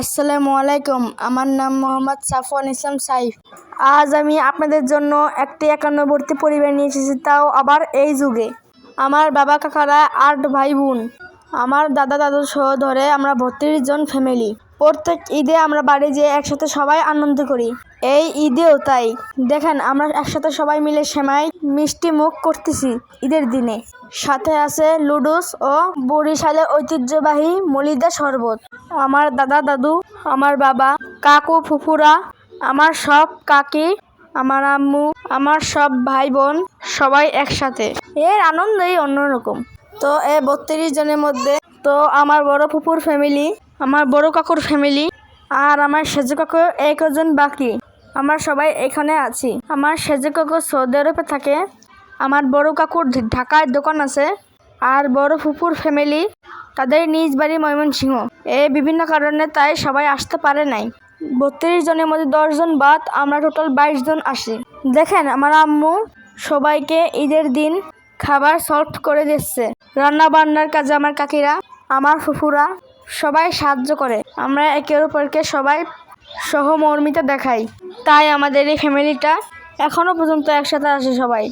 আসসালামু আলাইকুম। আমার নাম মোহাম্মদ সাফওয়ান ইসলাম সাইফ। আজ আমি আপনাদের জন্য একটি একান্নবর্তী পরিবার নিয়ে এসেছি, তাও আবার এই যুগে। আমার বাবা কাকারা আট ভাই বোন। আমার দাদা দাদু সহ ধরে আমরা বত্রিশ জন ফ্যামিলি প্রত্যেক ঈদে আমরা বাড়ি যেয়ে একসাথে সবাই আনন্দ করি। এই ঈদেও তাই। দেখেন, আমরা একসাথে সবাই মিলে সেমাই মিষ্টি মুখ করতেছি ঈদের দিনে। সাথে আছে লুডুস ও বরিশালের ঐতিহ্যবাহী মলিদা শরবত। আমার দাদা দাদু, আমার বাবা, কাকু ফুফুরা, আমার সব কাকি, আমার আম্মু, আমার সব ভাই বোন সবাই একসাথে। এর আনন্দই অন্যরকম। তো এ বত্রিশ জনের মধ্যে, তো আমার বড় ফুপুর ফ্যামিলি আমার বড় কাকুর ফ্যামিলি আর আমার সেজু কাকু একজন বাকি। আমরা সবাই এখানে আছি। আমার সেজু কাকু সৌদি আরবে থাকে। আমার বড় কাকুর ঢাকায় দোকান আছে। আর বড় ফুপুর ফ্যামিলি তাদের নিজ বাড়ি ময়মনসিংহ। এই বিভিন্ন কারণে তাই সবাই আসতে পারে নাই। বত্রিশ জনের মধ্যে দশজন বাদ, আমরা টোটাল বাইশ জন আসি। দেখেন, আমার আম্মু সবাইকে ঈদের দিন খাবার সলভ করে দিচ্ছে। রান্না বান্নার কাজে আমার কাকিরা, আমার ফুফুরা সবাই সাহায্য করে। আমরা একের অপরকে সবাই সহমর্মিতা দেখাই। তাই আমাদের এই ফ্যামিলিটা এখনও পর্যন্ত একসাথে আসে সবাই।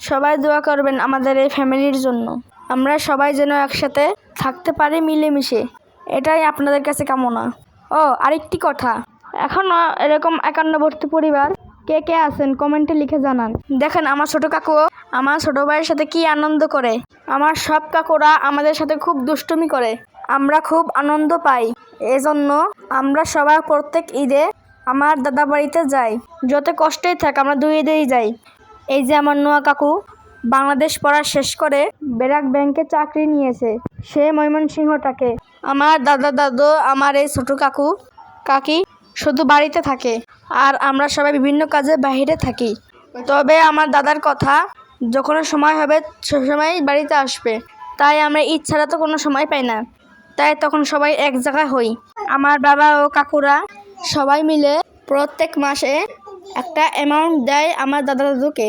সবাই দোয়া করবেন আমাদের এই ফ্যামিলির জন্য। আমরা সবাই যেন একসাথে থাকতে পারি মিলেমিশে। এটাই আপনাদের কাছে কামনা। ও, আরেকটি কথা। এখনও এরকম একান্নবর্তী পরিবার, কে কে আছেন কমেন্টে লিখে জানান। দেখেন, আমার ছোট কাকু আমার ছোট ভাইয়ের সাথে কি আনন্দ করে। আমার সব কাকুরা আমাদের সাথে খুব দুষ্টুমি করে। আমরা খুব আনন্দ পাই। এজন্য আমরা সবাই প্রত্যেক ঈদে আমার দাদা বাড়িতে যাই। যত কষ্টেই থাক, আমরা দুই ঈদেই যাই। এই যে আমার নোয়া কাকু, বাংলাদেশ পড়া শেষ করে বেরাক ব্যাংকে চাকরি নিয়েছে। সে ময়মনসিংহটাকে। আমার দাদা দাদু, আমার এই ছোট কাকু, কাকি শুধু বাড়িতে থাকে আর আমরা সবাই বিভিন্ন কাজে বাইরে থাকি। তবে আমার দাদার কথা যখন সময় হবে, সে সময় বাড়িতে আসবে। তাই আমরা ছাড়া তো কোনো সময় পাই না। তাই তখন সবাই এক জায়গায় হই। আমার বাবা ও কাকুরা সবাই মিলে প্রত্যেক মাসে একটা অ্যামাউন্ট দেয় আমার দাদা দাদুকে।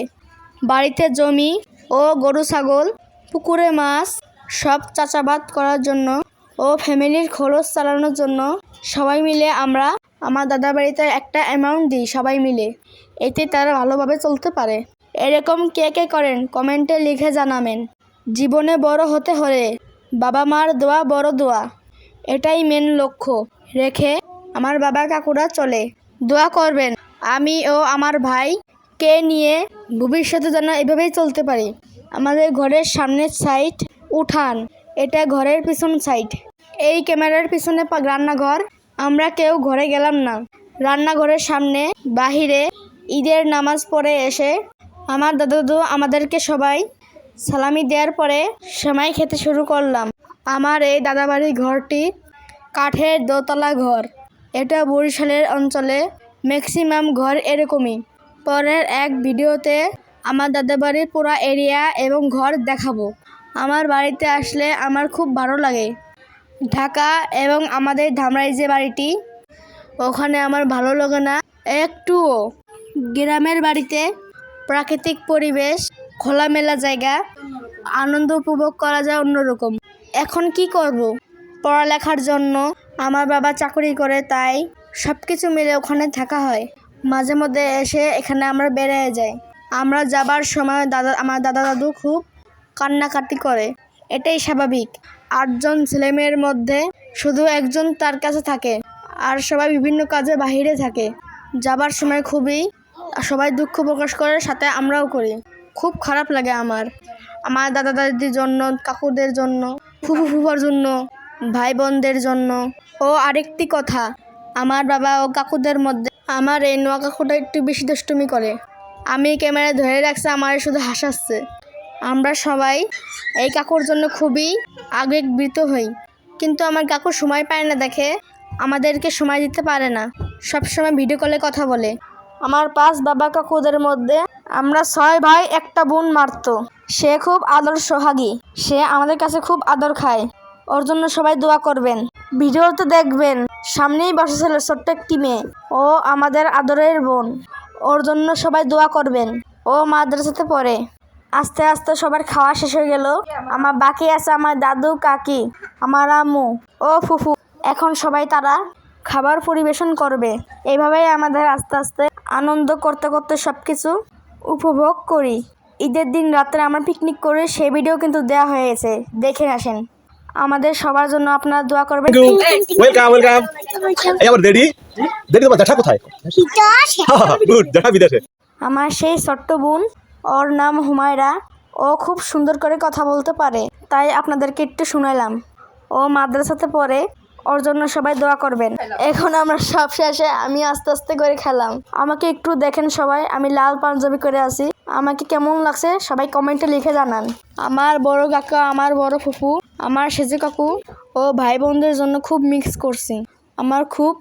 বাড়িতে জমি ও গরু, ছাগল, পুকুরে মাছ সব চাচাবাদ করার জন্য ও ফ্যামিলির খরচ চালানোর জন্য সবাই মিলে আমরা আমার দাদা বাড়িতে একটা অ্যামাউন্ট দিই সবাই মিলে। এতে তারা ভালোভাবে চলতে পারে। এরকম কে কে করেন কমেন্টে লিখে জানাবেন। জীবনে বড় হতে হলে বাবা মার দোয়া বড় দোয়া। এটাই মেন লক্ষ্য। রেখে আমার বাবা কাকুরা চলে। দোয়া করবেন, আমি ও আমার ভাই কে নিয়ে ভবিষ্যতে যেন এভাবেই চলতে পারি। আমাদের ঘরের সামনের সাইড উঠান। এটা ঘরের পিছন সাইড এই ক্যামেরার পিছনে রান্নাঘর। আমরা কেউ ঘরে গেলাম না। রান্নাঘরের সামনে, বাহিরে ঈদের নামাজ পড়ে এসে আমার দাদা দাদু আমাদেরকে সবাই সালামি দেওয়ার পরে সেমাই খেতে শুরু করলাম। আমার এই দাদাবাড়ির ঘরটি কাঠের দোতলা ঘর। এটা বরিশালের অঞ্চলে ম্যাক্সিমাম ঘর এরকমই। পরের এক ভিডিওতে আমার দাদাবাড়ির পুরা এরিয়া এবং ঘর দেখাবো। আমার বাড়িতে আসলে আমার খুব ভালো লাগে। ঢাকা এবং আমাদের ধামরাই যে বাড়িটি, ওখানে আমার ভালো লাগে না। একটুও গ্রামের বাড়িতে প্রাকৃতিক পরিবেশ, খোলামেলা জায়গা, আনন্দ উপভোগ করা যায় অন্যরকম। এখন কি করব? পড়ালেখার জন্য আমার বাবা চাকরি করে, তাই সব কিছু মিলে ওখানে থাকা হয়। মাঝে মধ্যে এসে এখানে আমরা বেড়ে যাই। আমরা যাবার সময় দাদা, আমার দাদা দাদু খুব কান্নাকাটি করে। এটাই স্বাভাবিক। আটজন ছেলেমেয়ের মধ্যে শুধু একজন তার কাছে থাকে আর সবাই বিভিন্ন কাজে বাহিরে থাকে। যাবার সময় খুবই সবাই দুঃখ প্রকাশ করে, সাথে আমরাও করি। খুব খারাপ লাগে আমার। আমার দাদা দাদির জন্য, কাকুদের জন্য, ফুফু ফুফার জন্য, ভাই বোনদের জন্য। ও আরেকটি কথা, আমার বাবা ও কাকুদের মধ্যে আমার এই নোয়া কাকুটা একটু বেশি দুষ্টুমি করে। আমি ক্যামেরা ধরে রাখছে আমার শুধু হাসাচ্ছে। আমরা সবাই এই কাকুর জন্য খুবই আবেগবৃত হই। কিন্তু আমার কাকু সময় পায় না দেখে, আমাদেরকে সময় দিতে পারে না। সবসময় ভিডিও কলে কথা বলে। আমার পাঁচ বাবা কাকুদের মধ্যে আমরা ছয় ভাই, একটা বোন মারতো সে খুব আদর সোহাগী। সে আমাদের কাছে খুব আদর খায়। ওর জন্য সবাই দোয়া করবেন। ভিডিওতে দেখবেন, সামনেই বসেছিল ছোট্ট একটি মেয়ে। ও আমাদের আদরের বোন। ওর জন্য সবাই দোয়া করবেন। ও মাদ্রাসাতে পড়ে। আস্তে আস্তে সবার খাওয়া শেষ হয়ে গেল। আমার বাকি আছে আমার দাদু কাকি আমার আম্মু। ও ফুফু এখন সবাই তারা খাবার পরিবেশন করবে। এইভাবেই আমাদের আস্তে আস্তে আনন্দ করতে করতে সব কিছু উপভোগ করি। ঈদের দিন রাত্রে আমরা পিকনিক করে সেই ভিডিও কিন্তু দেওয়া হয়েছে। দেখে আসেন। আমাদের সবার জন্য আপনারা দোয়া করবেন। ওয়েলকাম ওয়েলকাম এই আমার দেডি দেডি তোমার জ্যাঠা কোথায়? গুড জ্যাঠা বিদেশে। আমার সেই ছোট্ট বোন ওর নাম হুমায়রা। ও খুব সুন্দর করে কথা বলতে পারে, তাই আপনাদেরকে একটু শুনাইলাম ও মাদ্রাসাতে পড়ে, ওর জন্য সবাই দোয়া করবেন। এখন আমরা সব শেষে আমি আস্তে আস্তে করে খেলাম। আমাকে একটু দেখেন সবাই, আমি লাল পাঞ্জাবি করে আছি। আমাকে কেমন লাগছে সবাই কমেন্টে লিখে জানান। আমার বড় কাকা, আমার বড় ফুফু, আমার সেজে কাকু ও ভাই বোনদের জন্য খুব মিক্স করছি। আমার খুব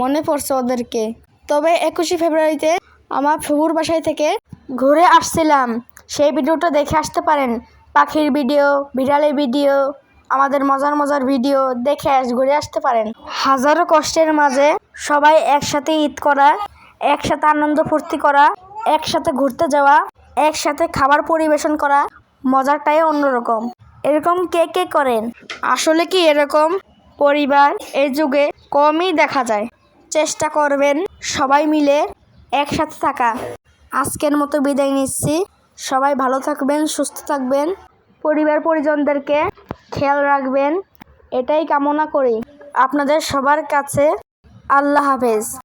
মনে পড়ছে ওদেরকে। তবে একুশে ফেব্রুয়ারিতে আমার ফুফুর বাসায় থেকে ঘুরে আসছিলাম। সেই ভিডিওটা দেখে আসতে পারেন। পাখির ভিডিও, বিড়ালের ভিডিও, আমাদের মজার মজার ভিডিও দেখে আস ঘুরে আসতে পারেন। হাজারো কষ্টের মাঝে সবাই একসাথে ঈদ করা, একসাথে আনন্দ ফুর্তি করা, একসাথে ঘুরতে যাওয়া, একসাথে খাবার পরিবেশন করা, মজাটাই অন্যরকম। এরকম কে কে করেন? আসলে কি এরকম? পরিবার, এই যুগে কমই দেখা যায়। চেষ্টা করবেন সবাই মিলে একসাথে থাকা। আজকের মতো বিদায় নিচ্ছি। সবাই ভালো থাকবেন, সুস্থ থাকবেন। পরিবার পরিজনদেরকে খেয়াল রাখবেন। এটাই কামনা করি। আপনাদের সবার কাছে আল্লাহ হাফেজ।